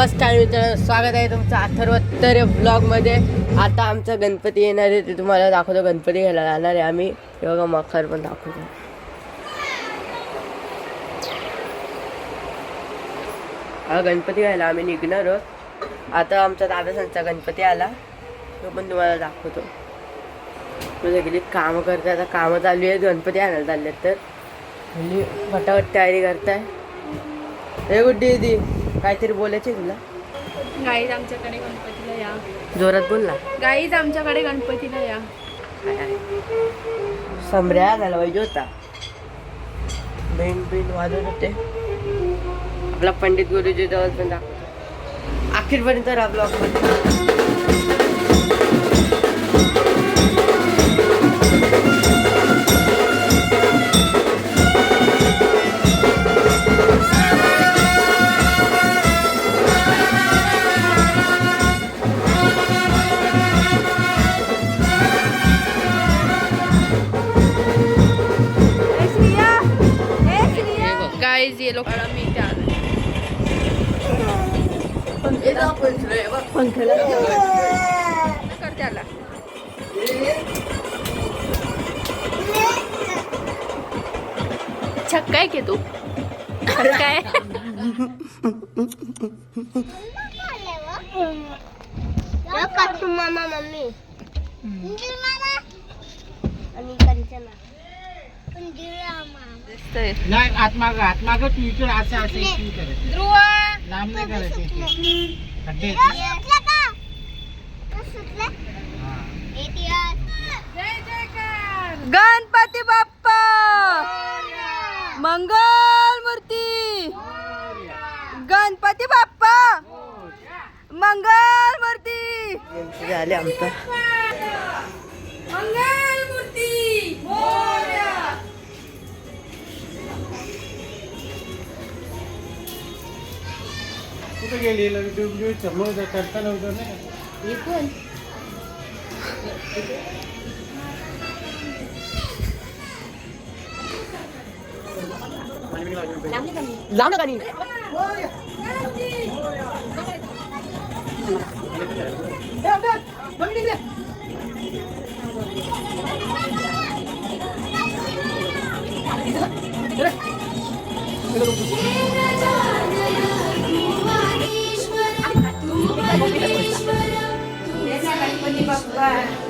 मित्रांनो स्वागत आहे तुमचं अथर्वत्तर ब्लॉगमध्ये आता आमचा गणपती येणार आहे ते तुम्हाला दाखवतो. गणपती घ्यायला जाणार आहे आम्ही. योगा मखर पण दाखवतो. हा गणपती घ्यायला आम्ही निघणार आहोत. आता आमचा दादा संचा गणपती आला. तो पण तुम्हाला दाखवतो. म्हणजे गेली कामं करताय आता कामं चालू आहेत. गणपती आणायला चालले तर. म्हणजे फटाफट तयारी करताय. हे गुड्डी दी काहीतरी बोलायचे तुला? गाईज आमच्याकडे गणपतीला या. जोरात बोल ना. गाईज आमच्याकडे गणपतीला या? सम्र्या झाला पाहिजे होता. बेन बेन वाजवत होते. आपला पंडित गुरुजी जवळ पण दाखवतो. अखेरपर्यंत राहा ब्लॉग गाईज ये लोक मी त्या कर त्याला छक्का आहे की तू अरे काय मामा mummy नाही आतमाग आतमाग तू इकडे असं असं इकडे करायचं ध्रुव लांब नाही करायचं इकडे खड्डे गणपती बाप्पा मंगल मूर्ती गणपती बाप्पा मंगल मूर्ती झाले आमचा मंगल मूर्ती कुठे गेली डुबडी समोर करता नव्हतं ना लांब नका नी. 对。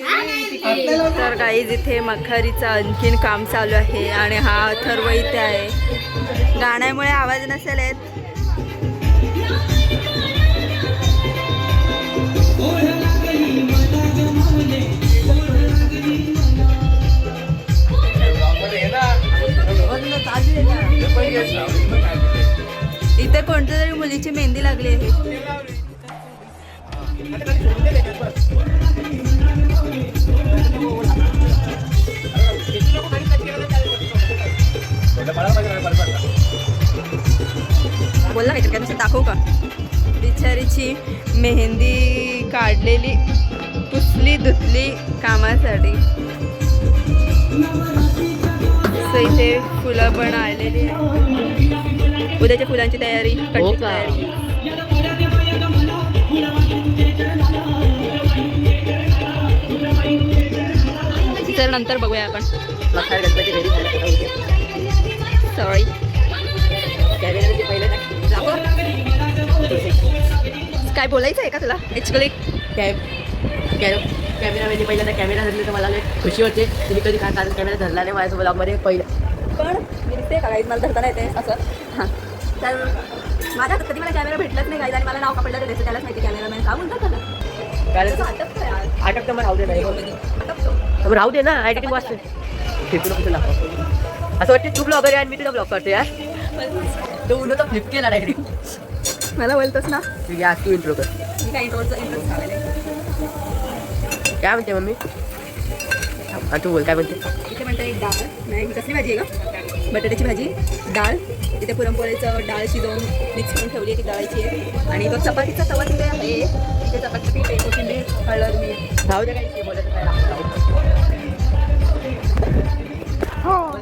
तर काही इथे मखारीचं आणखीन काम चालू आहे आणि हा अथर्व इथे आहे. गाण्यामुळे आवाज नसेल येत. इथे कोणत्या तरी मुलीची मेहंदी लागली आहे. बोलला काहीतरी काय नुसतं दाखवू का? बिचारीची मेहंदी काढलेली पुसली धुतली कामासाठी. इथे फुलं पण आलेली आहे उद्याच्या फुलांची तयारी हो? तयारी. तर नंतर बघूया आपण. सॉरी काय बोलायचं आहे का तुला? ॲक्च्युली कॅम कॅमेरामध्ये पहिल्यांदा कॅमेरा धरले तर मला खुशी होते. तुम्ही कधी काय कारण कॅमेरा धरला नाही माझ्या ब्लॉगमध्ये पहिलं. पण मी दिसते का काही मला धरता नाही येते असं. हां. तर माझ्या कधी मला कॅमेरा भेटलाच नाही काही आणि मला नाव कापडलं तर त्याचं त्यालाच माहिती कॅमेरामॅन का म्हणतात त्याला कारण तर मग राहू दे नाही राहू दे ना एडिटिंग वाचते. फेकू नको तुला असं वाटतं तू ब्लॉगर आहे आणि मी तुला ब्लॉग करतो यार. तो उन्हा तर फ्लिप केला डायरेक्ट मला बोलतोस ना? आहे तू इंट्रो कर. काय म्हणते मम्मी? तू बोल काय म्हणते? इथे म्हणते डाळ नाही कसली भाजी आहे का बटाट्याची भाजी डाळ इथे पुरणपोळीचं डाळ शिजवून मिक्स करून ठेवली आहे ती डाळीची. आणि तो चपातीचा तवा तिथे आहे. तिथे चपाती पीठ आहे कोथिंबीर हळद मीठ. राहू दे काही बोलत काय हो हो